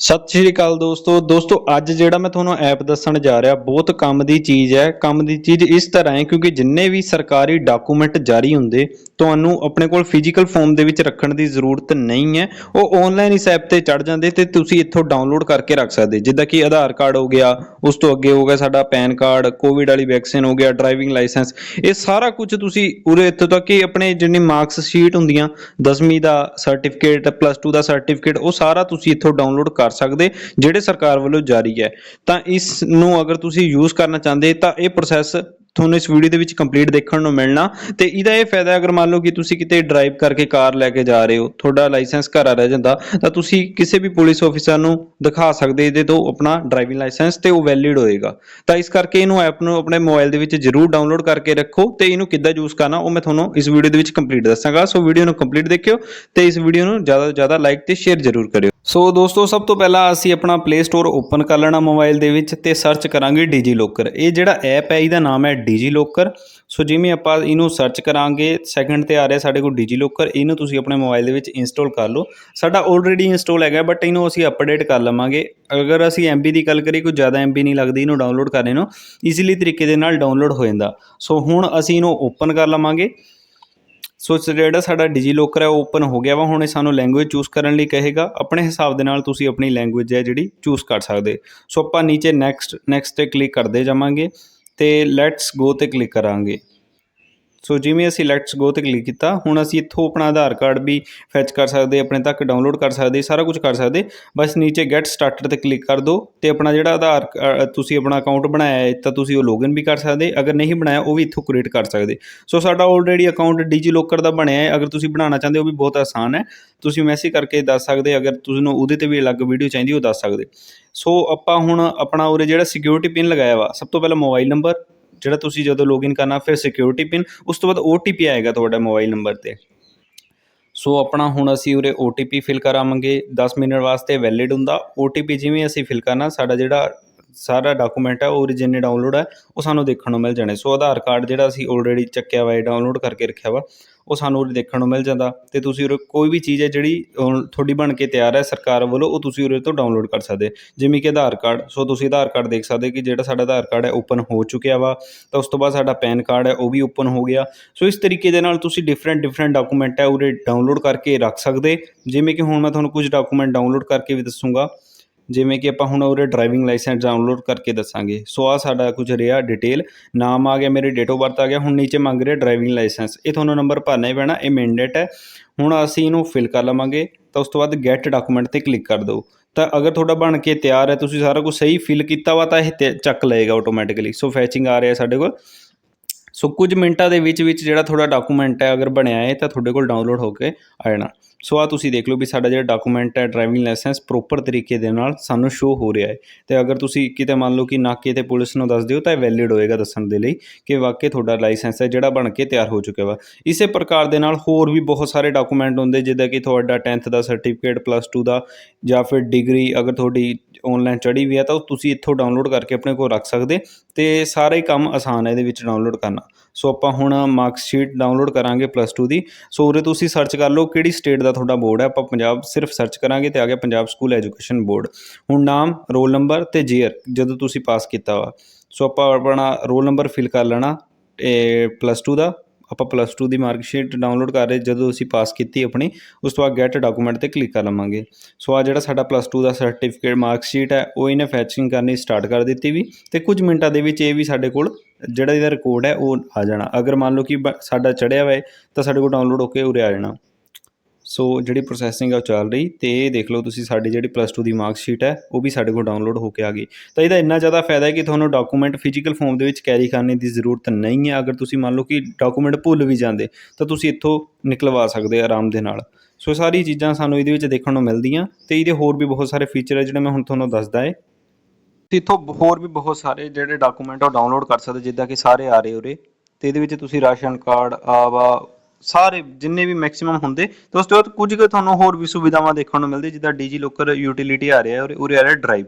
ਸਤਿ ਸ਼੍ਰੀ ਅਕਾਲ ਦੋਸਤੋ। ਦੋਸਤੋ, ਅੱਜ ਜਿਹੜਾ ਮੈਂ ਤੁਹਾਨੂੰ ਐਪ ਦੱਸਣ ਜਾ ਰਿਹਾ, ਬਹੁਤ ਕੰਮ ਦੀ ਚੀਜ਼ ਹੈ। ਕੰਮ ਦੀ ਚੀਜ਼ ਇਸ ਤਰ੍ਹਾਂ ਹੈ ਕਿਉਂਕਿ ਜਿੰਨੇ ਵੀ ਸਰਕਾਰੀ ਡਾਕੂਮੈਂਟ ਜਾਰੀ ਹੁੰਦੇ, ਤੁਹਾਨੂੰ ਆਪਣੇ ਕੋਲ ਫਿਜ਼ੀਕਲ ਫਾਰਮ ਦੇ ਵਿੱਚ ਰੱਖਣ ਦੀ ਜ਼ਰੂਰਤ ਨਹੀਂ ਹੈ। ਉਹ ਆਨਲਾਈਨ ਇਸ ਐਪ ਤੇ ਚੜ ਜਾਂਦੇ ਤੇ ਤੁਸੀਂ ਇੱਥੋਂ ਡਾਊਨਲੋਡ ਕਰਕੇ ਰੱਖ ਸਕਦੇ। ਜਿੱਦਾਂ ਕਿ ਆਧਾਰ ਕਾਰਡ ਹੋ ਗਿਆ, ਉਸ ਤੋਂ ਅੱਗੇ ਹੋ ਗਿਆ ਸਾਡਾ ਪੈਨ ਕਾਰਡ ਕੋਵਿਡ ਵਾਲੀ ਵੈਕਸੀਨ ਹੋ ਗਿਆ ਡਰਾਈਵਿੰਗ ਲਾਇਸੈਂਸ ਇਹ ਸਾਰਾ ਕੁਝ ਤੁਸੀਂ ਉਰੇ ਇੱਥੋਂ ਤੱਕ ਕਿ ਆਪਣੇ ਜਿੰਨੀ ਮਾਰਕਸ ਸ਼ੀਟ ਹੁੰਦੀਆਂ 10ਵੀਂ ਦਾ ਸਰਟੀਫਿਕੇਟ ਪਲੱਸ 2 ਦਾ ਸਰਟੀਫਿਕੇਟ ਉਹ ਸਾਰਾ ਤੁਸੀਂ ਇੱਥੋਂ ਡਾਊਨਲੋਡ ਕਰ ਕਰ ਸਕਦੇ, ਜਿਹੜੇ ਸਰਕਾਰ ਵੱਲੋਂ ਜਾਰੀ ਹੈ। ਤਾਂ ਇਸ ਨੂੰ ਅਗਰ ਤੁਸੀਂ ਯੂਜ਼ ਕਰਨਾ ਚਾਹੁੰਦੇ, ਤਾਂ ਇਹ ਪ੍ਰੋਸੈਸ ਤੁਹਾਨੂੰ ਇਸ ਵੀਡੀਓ ਦੇ ਵਿੱਚ ਕੰਪਲੀਟ ਦੇਖਣ ਨੂੰ ਮਿਲਣਾ। ਤੇ ਇਹਦਾ ਇਹ ਫਾਇਦਾ ਅਗਰ ਮੰਨ ਲਓ ਕਿ ਤੁਸੀਂ ਕਿਤੇ ਡਰਾਈਵ ਕਰਕੇ ਕਾਰ ਲੈ ਕੇ ਜਾ ਰਹੇ ਹੋ, ਤੁਹਾਡਾ ਲਾਇਸੈਂਸ ਘਰ ਆ ਰਹਿ ਜਾਂਦਾ, ਤਾਂ ਤੁਸੀਂ ਕਿਸੇ ਵੀ ਪੁਲਿਸ ਆਫੀਸਰ ਨੂੰ ਦਿਖਾ ਸਕਦੇ, ਇਹਦੇ ਤੋਂ ਆਪਣਾ ਡਰਾਈਵਿੰਗ ਲਾਇਸੈਂਸ ਤੇ ਉਹ ਵੈਲਿਡ ਹੋਏਗਾ। ਤਾਂ ਇਸ ਕਰਕੇ ਇਹਨੂੰ ਐਪ ਨੂੰ ਆਪਣੇ ਮੋਬਾਈਲ ਦੇ ਵਿੱਚ ਜ਼ਰੂਰ ਡਾਊਨਲੋਡ ਕਰਕੇ ਰੱਖੋ ਤੇ ਇਹਨੂੰ ਕਿੱਦਾਂ ਯੂਜ਼ ਕਰਨਾ, ਉਹ ਮੈਂ ਤੁਹਾਨੂੰ ਇਸ ਵੀਡੀਓ ਦੇ ਵਿੱਚ ਕੰਪਲੀਟ ਦੱਸਾਂਗਾ। ਸੋ ਵੀਡੀਓ ਨੂੰ ਕੰਪਲੀਟ ਦੇਖਿਓ ਤੇ ਇਸ ਵੀਡੀਓ ਨੂੰ ਜ਼ਿਆਦਾ ਤੋਂ ਜ਼ਿਆਦਾ ਲਾਈਕ ਤੇ ਸ਼ੇਅਰ ਜ਼ਰੂਰ ਕਰਿਓ। ਸੋ ਦੋਸਤੋ, ਸਭ ਤੋਂ ਪਹਿਲਾਂ ਅਸੀਂ ਆਪਣਾ ਪਲੇ ਸਟੋਰ ਓਪਨ ਕਰ ਲੈਣਾ ਮੋਬਾਈਲ ਦੇ ਵਿੱਚ ਤੇ ਸਰਚ ਕਰਾਂਗੇ ਡੀਜੀ ਲੋਕਰ ਇਹ ਜਿਹੜਾ ਐਪ ਹੈ, ਇਹਦਾ ਨਾਮ ਹੈ ਡੀਜੀ ਲੋਕਰ ਸੋ ਜਿਵੇਂ ਆਪਾਂ ਇਹਨੂੰ ਸਰਚ ਕਰਾਂਗੇ ਸੈਕਿੰਡ ਤੇ ਆ ਰਿਹਾ ਸਾਡੇ ਕੋਲ ਡੀਜੀ ਲੋਕਰ ਇਹਨੂੰ ਤੁਸੀਂ ਆਪਣੇ ਮੋਬਾਈਲ ਦੇ ਵਿੱਚ ਇੰਸਟਾਲ ਕਰ ਲਓ। ਸਾਡਾ ਆਲਰੇਡੀ ਇੰਸਟਾਲ ਹੈਗਾ ਬਟ ਇਹਨੂੰ ਅਸੀਂ ਅਪਡੇਟ ਕਰ ਲਵਾਂਗੇ। ਅਗਰ ਅਸੀਂ MB ਦੀ ਗੱਲ ਕਰੀਏ, ਕੋਈ ਜ਼ਿਆਦਾ MB ਨਹੀਂ ਲੱਗਦੀ, ਇਹਨੂੰ ਡਾਊਨਲੋਡ ਕਰਨੇ ਨੂੰ ਈਜ਼ੀਲੀ ਤਰੀਕੇ ਦੇ ਨਾਲ ਡਾਊਨਲੋਡ ਹੋ ਜਾਂਦਾ। ਸੋ ਹੁਣ ਅਸੀਂ ਇਹਨੂੰ ਓਪਨ ਕਰ ਲਵਾਂਗੇ। ਸੋ ਜਿਹੜਾ ਸਾਡਾ ਡੀਜੀ ਲੋਕਰ ਹੈ, ਉਹ ਓਪਨ ਹੋ ਗਿਆ ਵਾ। ਹੁਣ ਇਹ ਸਾਨੂੰ ਲੈਂਗੁਏਜ ਚੂਜ਼ ਕਰਨ ਲਈ ਕਹੇਗਾ। ਆਪਣੇ ਹਿਸਾਬ ਦੇ ਨਾਲ ਤੁਸੀਂ ਆਪਣੀ ਲੈਂਗੁਏਜ ਹੈ ਜਿਹੜੀ ਚੂਜ਼ ਕਰ ਸਕਦੇ। ਸੋ ਆਪਾਂ ਨੀਚੇ ਨੈਕਸਟ ਨੈਕਸਟ ਤੇ ਕਲਿੱਕ ਕਰਦੇ ਜਾਵਾਂਗੇ ਤੇ ਲੈਟਸ ਗੋ ਤੇ ਕਲਿੱਕ ਕਰਾਂਗੇ। ਸੋ ਜਿਵੇਂ ਅਸੀਂ ਲੈਟਸ ਗੋ ਤੇ ਕਲਿੱਕ ਕੀਤਾ, ਹੁਣ ਅਸੀਂ ਇੱਥੋਂ ਆਪਣਾ ਆਧਾਰ ਕਾਰਡ ਵੀ ਫੈਚ ਕਰ ਸਕਦੇ, ਆਪਣੇ ਤੱਕ ਡਾਊਨਲੋਡ ਕਰ ਸਕਦੇ, ਸਾਰਾ ਕੁਝ ਕਰ ਸਕਦੇ, ਬਸ ਨੀਚੇ ਗੈਟ ਸਟਾਰਟਡ ਤੇ ਕਲਿੱਕ ਕਰ ਦਿਓ ਤੇ ਆਪਣਾ ਜਿਹੜਾ ਆਧਾਰ ਤੁਸੀਂ ਆਪਣਾ ਅਕਾਊਂਟ ਬਣਾਇਆ ਹੈ, ਤਾਂ ਤੁਸੀਂ ਉਹ ਲੌਗਇਨ ਵੀ ਕਰ ਸਕਦੇ, ਅਗਰ ਨਹੀਂ ਬਣਾਇਆ, ਉਹ ਵੀ ਇੱਥੋਂ ਕ੍ਰੀਏਟ ਕਰ ਸਕਦੇ। ਸੋ ਸਾਡਾ ਆਲਰੇਡੀ ਅਕਾਊਂਟ ਡੀਜੀ ਲੋਕਰ ਦਾ ਬਣਿਆ ਹੈ, ਅਗਰ ਤੁਸੀਂ ਬਣਾਉਣਾ ਚਾਹੁੰਦੇ ਹੋ, ਉਹ ਵੀ ਬਹੁਤ ਆਸਾਨ ਹੈ। ਤੁਸੀਂ ਮੈਸੇਜ ਕਰਕੇ ਦੱਸ ਸਕਦੇ, ਅਗਰ ਤੁਹਾਨੂੰ ਉਹਦੇ ਤੇ ਵੀ ਅਲੱਗ ਵੀਡੀਓ ਚਾਹੀਦੀ, ਉਹ ਦੱਸ ਸਕਦੇ। ਸੋ ਆਪਾਂ ਹੁਣ ਆਪਣਾ ਉਰੇ ਜਿਹੜਾ ਸਿਕਿਉਰਿਟੀ ਪਿਨ ਲਗਾਇਆ ਵਾ, ਸਭ ਤੋਂ ਪਹਿਲਾਂ ਮੋਬਾਈਲ ਨੰਬਰ ਜਿਹੜਾ ਤੁਸੀਂ ਜਦੋਂ ਲੌਗਇਨ ਕਰਨਾ, ਫਿਰ ਸਿਕਿਉਰਿਟੀ ਪਿਨ ਉਸ ਤੋਂ ਬਾਅਦ OTP ਆਏਗਾ ਤੁਹਾਡਾ ਮੋਬਾਈਲ ਨੰਬਰ ਤੇ। ਸੋ ਆਪਣਾ ਹੁਣ ਅਸੀਂ ਉਰੇ OTP ਫਿਲ ਕਰਾਵਾਂਗੇ। 10 ਮਿੰਟ ਵਾਸਤੇ ਵੈਲਿਡ ਹੁੰਦਾ। OTP ਜਿਵੇਂ ਅਸੀਂ ਫਿਲ ਕਰਨਾ, ਸਾਡਾ ਜਿਹੜਾ ਸਾਰਾ ਡਾਕੂਮੈਂਟ ਹੈ, ਉਹ ਜਿੰਨੇ ਡਾਊਨਲੋਡ ਹੈ, ਉਹ ਸਾਨੂੰ ਦੇਖਣ ਨੂੰ ਮਿਲ ਜਾਣੇ। ਸੋ ਆਧਾਰ ਕਾਰਡ ਜਿਹੜਾ ਅਸੀਂ ਆਲਰੇਡੀ ਚੱਕਿਆ ਵਾ ਡਾਊਨਲੋਡ ਕਰਕੇ ਰੱਖਿਆ ਵਾ, ਉਹ ਸਾਨੂੰ ਉਰੇ ਦੇਖਣ ਨੂੰ ਮਿਲ ਜਾਂਦਾ। ਤੇ ਤੁਸੀਂ ਉਰੇ ਕੋਈ ਵੀ ਚੀਜ਼ ਹੈ ਜਿਹੜੀ ਤੁਹਾਡੀ ਬਣ ਕੇ ਤਿਆਰ ਹੈ, ਸਰਕਾਰ ਵੱਲੋਂ, ਉਹ ਤੁਸੀਂ ਉਰੇ ਤੋਂ ਡਾਊਨਲੋਡ ਕਰ ਸਕਦੇ। ਜਿਵੇਂ ਕਿ ਆਧਾਰ ਕਾਰਡ, ਸੋ ਤੁਸੀਂ ਆਧਾਰ ਕਾਰਡ ਦੇਖ ਸਕਦੇ ਕਿ ਜਿਹੜਾ ਸਾਡਾ ਆਧਾਰ ਕਾਰਡ ਹੈ ਓਪਨ ਹੋ ਚੁੱਕਿਆ ਵਾ। ਤਾਂ ਉਸ ਤੋਂ ਬਾਅਦ ਸਾਡਾ ਪੈਨ ਕਾਰਡ ਹੈ, ਉਹ ਵੀ ਓਪਨ ਹੋ ਗਿਆ। ਸੋ ਇਸ ਤਰੀਕੇ ਦੇ ਨਾਲ ਤੁਸੀਂ ਡਿਫਰੈਂਟ ਡਿਫਰੈਂਟ ਡਾਕੂਮੈਂਟ ਹੈ, ਉਰੇ ਡਾਊਨਲੋਡ ਕਰਕੇ ਰੱਖ ਸਕਦੇ। ਜਿਵੇਂ ਕਿ ਹੁਣ ਮੈਂ ਤੁਹਾਨੂੰ ਕੁਝ ਡਾਕੂਮੈਂਟ ਡਾਊਨਲੋਡ ਕਰਕੇ ਵੀ ਦੱਸੂਗਾ। ਜਿਵੇਂ ਕਿ ਆਪਾਂ ਹੁਣ ਉਰੇ ਡਰਾਈਵਿੰਗ ਲਾਇਸੈਂਸ ਡਾਊਨਲੋਡ ਕਰਕੇ ਦੱਸਾਂਗੇ। ਸੋ ਆ ਸਾਡਾ ਕੁਝ ਰਿਹਾ ਡਿਟੇਲ ਨਾਮ ਆ ਗਿਆ ਮੇਰੇ ਡੇਟ ਆਫ ਬਰਥ ਆ ਗਿਆ। ਹੁਣ ਨੀਚੇ ਮੰਗ ਰਿਹਾ ਡਰਾਈਵਿੰਗ ਲਾਇਸੈਂਸ ਇਹ ਤੁਹਾਨੂੰ ਨੰਬਰ ਭਰਨਾ ਹੀ ਪੈਣਾ, ਇਹ ਮੈਂਡੇਟ ਹੈ। ਹੁਣ ਅਸੀਂ ਇਹਨੂੰ ਫਿਲ ਕਰ ਲਵਾਂਗੇ। ਤਾਂ ਉਸ ਤੋਂ ਬਾਅਦ ਗੈਟ ਡਾਕੂਮੈਂਟ ਤੇ ਕਲਿੱਕ ਕਰ ਦਿਓ। ਤਾਂ ਅਗਰ ਤੁਹਾਡਾ ਬਣ ਕੇ ਤਿਆਰ ਹੈ, ਤੁਸੀਂ ਸਾਰਾ ਕੁਝ ਸਹੀ ਫਿਲ ਕੀਤਾ ਵਾ, ਤਾਂ ਇਹ ਤੇ- ਚੱਕ ਲਏਗਾ ਆਟੋਮੈਟਿਕਲੀ ਸੋ ਫੈਚਿੰਗ ਆ ਰਿਹਾ ਸਾਡੇ ਕੋਲ। ਸੋ ਕੁਝ ਮਿੰਟਾਂ ਦੇ ਵਿੱਚ ਵਿੱਚ ਜਿਹੜਾ ਤੁਹਾਡਾ ਡਾਕੂਮੈਂਟ ਹੈ, ਅਗਰ ਬਣਿਆ ਹੈ, ਤਾਂ ਤੁਹਾਡੇ ਕੋਲ ਡਾਊਨਲੋਡ ਹੋ ਕੇ ਆ ਜਾਣਾ। ਸੋ ਆ ਤੁਸੀਂ ਦੇਖ ਲਓ ਵੀ ਸਾਡਾ ਜਿਹੜਾ ਡਾਕੂਮੈਂਟ ਹੈ ਡਰਾਈਵਿੰਗ ਲਾਇਸੈਂਸ ਪ੍ਰੋਪਰ ਤਰੀਕੇ ਦੇ ਨਾਲ ਸਾਨੂੰ ਸ਼ੋ ਹੋ ਰਿਹਾ ਹੈ। ਤੇ ਅਗਰ ਤੁਸੀਂ ਕਿਤੇ ਮੰਨ ਲਓ ਕਿ ਨਾਕੇ ਤੇ ਪੁਲਿਸ ਨੂੰ ਦੱਸ ਦਿਓ ਤਾਂ ਇਹ ਵੈਲਿਡ ਹੋਏਗਾ ਦੱਸਣ ਦੇ ਲਈ ਕਿ ਵਾਕਈ ਤੁਹਾਡਾ ਲਾਇਸੈਂਸ ਹੈ ਜਿਹੜਾ ਬਣ ਕੇ ਤਿਆਰ ਹੋ ਚੁੱਕਿਆ ਵਾ। ਇਸੇ ਪ੍ਰਕਾਰ ਦੇ ਨਾਲ ਹੋਰ ਵੀ ਬਹੁਤ ਸਾਰੇ ਡਾਕੂਮੈਂਟ ਹੁੰਦੇ ਜਿੱਦਾਂ ਕਿ ਤੁਹਾਡਾ 10th ਦਾ ਸਰਟੀਫਿਕੇਟ ਪਲੱਸ 2 ਦਾ ਜਾਂ ਫਿਰ ਡਿਗਰੀ ਅਗਰ ਤੁਹਾਡੀ ਆਨਲਾਈਨ ਚੜੀ ਵੀ ਆ ਤਾਂ ਉਹ ਤੁਸੀਂ ਇੱਥੋਂ ਡਾਊਨਲੋਡ ਕਰਕੇ ਆਪਣੇ ਕੋਲ ਰੱਖ ਸਕਦੇ ਤੇ ਸਾਰੇ ਕੰਮ ਆਸਾਨ ਹੈ ਇਹਦੇ ਵਿੱਚ ਡਾਊਨਲੋਡ ਕਰਨਾ। ਸੋ ਆਪਾਂ ਹੁਣ ਮਾਰਕਸ ਸ਼ੀਟ ਡਾਊਨਲੋਡ ਕਰਾਂਗੇ ਪਲੱਸ 2 ਦੀ। ਸੋ ਉਰੇ ਤੁਸੀਂ ਸਰਚ ਕਰ ਲਓ ਕਿਹੜੀ ਸਟੇਟ ਦਾ ਤੁਹਾਡਾ ਬੋਰਡ ਹੈ। ਆਪਾਂ ਪੰਜਾਬ ਸਿਰਫ ਸਰਚ ਕਰਾਂਗੇ ਤੇ ਆ ਗਿਆ ਪੰਜਾਬ ਸਕੂਲ ਐਜੂਕੇਸ਼ਨ ਬੋਰਡ ਹੁਣ ਨਾਮ ਰੋਲ ਨੰਬਰ ਤੇ ਜੀਅਰ ਜਦੋਂ ਤੁਸੀਂ ਪਾਸ ਕੀਤਾ ਵਾ। ਸੋ ਆਪਾਂ ਆਪਣਾ ਰੋਲ ਨੰਬਰ ਫਿਲ ਕਰ ਲੈਣਾ ਇਹ ਪਲੱਸ 2 ਦਾ। ਆਪਾਂ ਪਲੱਸ 2 ਦੀ ਮਾਰਕ ਸ਼ੀਟ ਡਾਊਨਲੋਡ ਕਰ ਰਹੇ, ਜਦੋਂ ਅਸੀਂ ਪਾਸ ਕੀਤੀ ਆਪਣੀ, ਉਸ ਤੋਂ ਬਾਅਦ ਗੈਟ ਡਾਕੂਮੈਂਟ ਤੇ ਕਲਿੱਕ ਕਰ ਲਵਾਂਗੇ। ਸੋ ਆ ਜਿਹੜਾ ਸਾਡਾ ਪਲੱਸ 2 ਦਾ ਸਰਟੀਫਿਕੇਟ ਮਾਰਕ ਸ਼ੀਟ ਹੈ, ਉਹ ਇਹਨੇ ਫੈਚਿੰਗ ਕਰਨੀ ਸਟਾਰਟ ਕਰ ਦਿੱਤੀ ਵੀ। ਤੇ ਕੁਝ ਮਿੰਟਾਂ ਦੇ ਵਿੱਚ ਇਹ ਵੀ ਸਾਡੇ ਕੋਲ ਜਿਹੜਾ ਇਹਦਾ ਰਿਕਾਰਡ ਹੈ, ਉਹ ਆ ਜਾਣਾ। ਅਗਰ ਮੰਨ ਲਓ ਕਿ ਬ- ਸਾਡਾ ਚੜਿਆ ਹੋਇਆ ਤਾਂ ਸਾਡੇ ਕੋਲ ਡਾਊਨਲੋਡ ਹੋ ਕੇ ਉਰੇ ਆ ਜਾਣਾ। ਸੋ ਜਿਹੜੀ ਪ੍ਰੋਸੈਸਿੰਗ ਆ, ਉਹ ਚੱਲ ਰਹੀ। ਤੇ ਇਹ ਦੇਖ ਲਓ ਤੁਸੀਂ, ਸਾਡੀ ਜਿਹੜੀ ਪਲੱਸ 2 ਦੀ ਮਾਰਕ ਸ਼ੀਟ ਹੈ, ਉਹ ਵੀ ਸਾਡੇ ਕੋਲ ਡਾਊਨਲੋਡ ਹੋ ਕੇ ਆ ਗਈ। ਤਾਂ ਇਹਦਾ ਇੰਨਾ ਜ਼ਿਆਦਾ ਫਾਇਦਾ ਹੈ ਕਿ ਤੁਹਾਨੂੰ ਡਾਕੂਮੈਂਟ ਫਿਜ਼ੀਕਲ ਫਾਰਮ ਦੇ ਵਿੱਚ ਕੈਰੀ ਕਰਨ ਦੀ ਜ਼ਰੂਰਤ ਨਹੀਂ ਹੈ। ਅਗਰ ਤੁਸੀਂ ਮੰਨ ਲਓ ਕਿ ਡਾਕੂਮੈਂਟ ਭੁੱਲ ਵੀ ਜਾਂਦੇ, ਤਾਂ ਤੁਸੀਂ ਇੱਥੋਂ ਨਿਕਲਵਾ ਸਕਦੇ ਆਰਾਮ ਦੇ ਨਾਲ। ਸੋ ਸਾਰੀ ਚੀਜ਼ਾਂ ਸਾਨੂੰ ਇਹਦੇ ਵਿੱਚ ਦੇਖਣ ਨੂੰ ਮਿਲਦੀਆਂ। ਤੇ ਇਹਦੇ ਹੋਰ ਵੀ ਬਹੁਤ ਸਾਰੇ ਫੀਚਰ ਹੈ, ਜਿਹੜੇ ਮੈਂ ਹੁਣ ਤੁਹਾਨੂੰ ਦੱਸਦਾ ਹੈ ਇੱਥੋਂ ਹੋਰ ਵੀ ਬਹੁਤ ਸਾਰੇ ਜਿਹੜੇ ਡਾਕੂਮੈਂਟ ਉਹ ਡਾਊਨਲੋਡ ਕਰ ਸਕਦੇ, ਜਿੱਦਾਂ ਕਿ ਸਾਰੇ ਆ ਰਹੇ ਉਰੇ। ਤੇ ਇਹਦੇ ਵਿੱਚ ਤੁਸੀਂ ਰਾਸ਼ਨ ਕਾਰਡ, ਆਵਾ, ਸਾਰੇ ਜਿੰਨੇ ਵੀ ਮੈਕਸਿਮਮ ਹੁੰਦੇ, ਤੇ ਉਸ ਤੋਂ ਬਾਅਦ ਕੁਝ ਕੁ ਤੁਹਾਨੂੰ ਹੋਰ ਵੀ ਸੁਵਿਧਾਵਾਂ ਦੇਖਣ ਨੂੰ ਮਿਲਦੀ, ਜਿੱਦਾਂ ਡੀਜੀ ਲੋਕਰ ਯੂਟਿਲਿਟੀ ਆ ਰਿਹਾ ਉਰੇ ਉਰੇ ਆ ਰਿਹਾ ਡਰਾਈਵ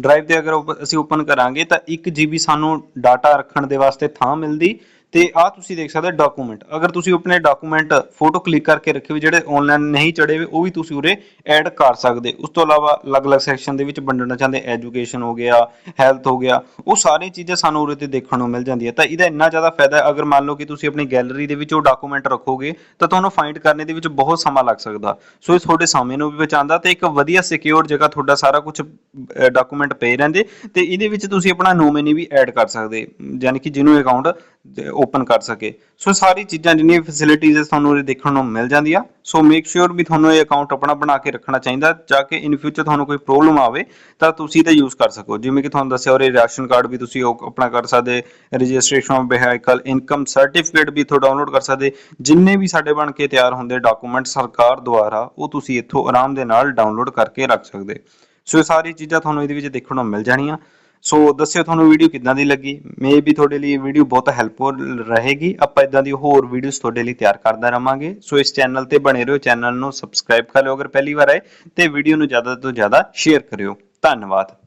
ਡਰਾਈਵ ਤੇ ਅਗਰ ਓਪ- ਅਸੀਂ ਓਪਨ ਕਰਾਂਗੇ ਤਾਂ 1 GB ਸਾਨੂੰ ਡਾਟਾ ਰੱਖਣ ਦੇ ਵਾਸਤੇ ਥਾਂ ਮਿਲਦੀ ਤੇ ਆ ਤੁਸੀਂ ਦੇਖ ਸਕਦੇ ਡਾਕੂਮੈਂਟ ਅਗਰ ਤੁਸੀਂ ਆਪਣੇ ਡਾਕੂਮੈਂਟ ਫੋਟੋ ਕਲਿੱਕ ਕਰਕੇ ਰੱਖੇ ਹੋਏ ਜਿਹੜੇ ਆਨਲਾਈਨ ਨਹੀਂ ਚੜੇ ਹੋਏ, ਉਹ ਵੀ ਤੁਸੀਂ ਉਰੇ ਐਡ ਕਰ ਸਕਦੇ। ਉਸ ਤੋਂ ਇਲਾਵਾ ਅਲੱਗ-ਅਲੱਗ ਸੈਕਸ਼ਨ ਦੇ ਵਿੱਚ ਵੰਡਣਾ ਚਾਹੁੰਦੇ ਐਜੂਕੇਸ਼ਨ ਹੋ ਗਿਆ ਹੈਲਥ ਹੋ ਗਿਆ, ਉਹ ਸਾਰੀਆਂ ਚੀਜ਼ਾਂ ਸਾਨੂੰ ਉਰੇ ਤੇ ਦੇਖਣ ਨੂੰ ਮਿਲ ਜਾਂਦੀਆਂ। ਤਾਂ ਇਹਦਾ ਇੰਨਾ ਜ਼ਿਆਦਾ ਫਾਇਦਾ ਅਗਰ ਮੰਨ ਲਓ ਕਿ ਤੁਸੀਂ ਆਪਣੀ ਗੈਲਰੀ ਦੇ ਵਿੱਚ ਉਹ ਡਾਕੂਮੈਂਟ ਰੱਖੋਗੇ, ਤਾਂ ਤੁਹਾਨੂੰ ਫਾਈਂਡ ਕਰਨੇ ਦੇ ਵਿੱਚ ਬਹੁਤ ਸਮਾਂ ਲੱਗ ਸਕਦਾ। ਸੋ ਇਹ ਤੁਹਾਡੇ ਸਮੇਂ ਨੂੰ ਵੀ ਬਚਾਉਂਦਾ ਤੇ ਇੱਕ ਵਧੀਆ ਸਿਕਿਉਰ ਜਗ੍ਹਾ ਤੁਹਾਡਾ ਸਾਰਾ ਕੁਝ ਡਾਕੂਮੈਂਟ ਪਏ ਰਹਿੰਦੇ ਤੇ ਇਹਦੇ ਵਿੱਚ ਤੁਸੀਂ ਆਪਣਾ ਨੋਮੀਨੀ ਵੀ ਐਡ ਕਰ ਸਕਦੇ। ਯਾਨੀ ਕਿ ਜਿਹਨੂੰ ਅਕਾਊਂਟ ਓਪਨ ਕਰ ਸਕੇ। ਸੋ ਸਾਰੀ ਚੀਜ਼ਾਂ ਜਿੰਨੀਆਂ ਫੈਸਿਲਿਟੀਆਂ ਤੁਹਾਨੂੰ ਇਹ ਦੇਖਣ ਨੂੰ ਮਿਲ ਜਾਂਦੀਆਂ। ਸੋ ਮੇਕ ਸ਼ੋਰ ਵੀ ਤੁਹਾਨੂੰ ਇਹ ਅਕਾਊਂਟ ਆਪਣਾ ਬਣਾ ਕੇ ਰੱਖਣਾ ਚਾਹੀਦਾ, ਜਾ ਕੇ ਇਨ ਫਿਊਚਰ ਤੁਹਾਨੂੰ ਕੋਈ ਪ੍ਰੋਬਲਮ ਆਵੇ, ਤਾਂ ਤੁਸੀਂ ਤਾਂ ਯੂਜ਼ ਕਰ ਸਕੋ। ਜਿਵੇਂ ਕਿ ਤੁਹਾਨੂੰ ਦੱਸਿਆ, ਔਰ ਇਹ ਰਾਸ਼ਨ ਕਾਰਡ ਵੀ ਤੁਸੀਂ ਉਹ ਆਪਣਾ ਕਰ ਸਕਦੇ registration of vehicle income certificate ਵੀ ਇੱਥੋਂ ਡਾਊਨਲੋਡ ਕਰ ਸਕਦੇ। ਜਿੰਨੇ ਵੀ ਸਾਡੇ ਬਣ ਕੇ ਤਿਆਰ ਹੁੰਦੇ ਡਾਕੂਮੈਂਟ ਸਰਕਾਰ ਦੁਆਰਾ, ਉਹ ਤੁਸੀਂ ਇੱਥੋਂ ਆਰਾਮ ਦੇ ਨਾਲ ਡਾਊਨਲੋਡ ਕਰਕੇ ਰੱਖ ਸਕਦੇ। ਸੋ ਇਹ ਸਾਰੀ ਚੀਜ਼ਾਂ ਤੁਹਾਨੂੰ ਇਹਦੇ ਵਿੱਚ ਦੇਖਣ ਨੂੰ ਮਿਲ ਜਾਣੀਆਂ। ਸੋ ਦੱਸਿਓ ਤੁਹਾਨੂੰ ਵੀਡੀਓ ਕਿੱਦਾਂ ਦੀ ਲੱਗੀ? ਮੇ ਵੀ ਤੁਹਾਡੇ ਲਈ ਇਹ ਵੀਡੀਓ ਬਹੁਤ ਹੈਲਪਫੁਲ ਰਹੇਗੀ। ਆਪਾਂ ਇਦਾਂ ਦੀ ਹੋਰ ਵੀਡੀਓਜ਼ ਤੁਹਾਡੇ ਲਈ ਤਿਆਰ ਕਰਦਾ ਰਵਾਂਗੇ। ਸੋ ਇਸ ਚੈਨਲ ਤੇ ਬਣੇ ਰਹੋ। ਚੈਨਲ ਨੂੰ ਸਬਸਕ੍ਰਾਈਬ ਕਰ ਲਿਓ ਅਗਰ ਪਹਿਲੀ ਵਾਰ ਆਏ, ਤੇ ਵੀਡੀਓ ਨੂੰ ਜ਼ਿਆਦਾ ਤੋਂ ਜ਼ਿਆਦਾ ਸ਼ੇਅਰ ਕਰਿਓ। ਧੰਨਵਾਦ।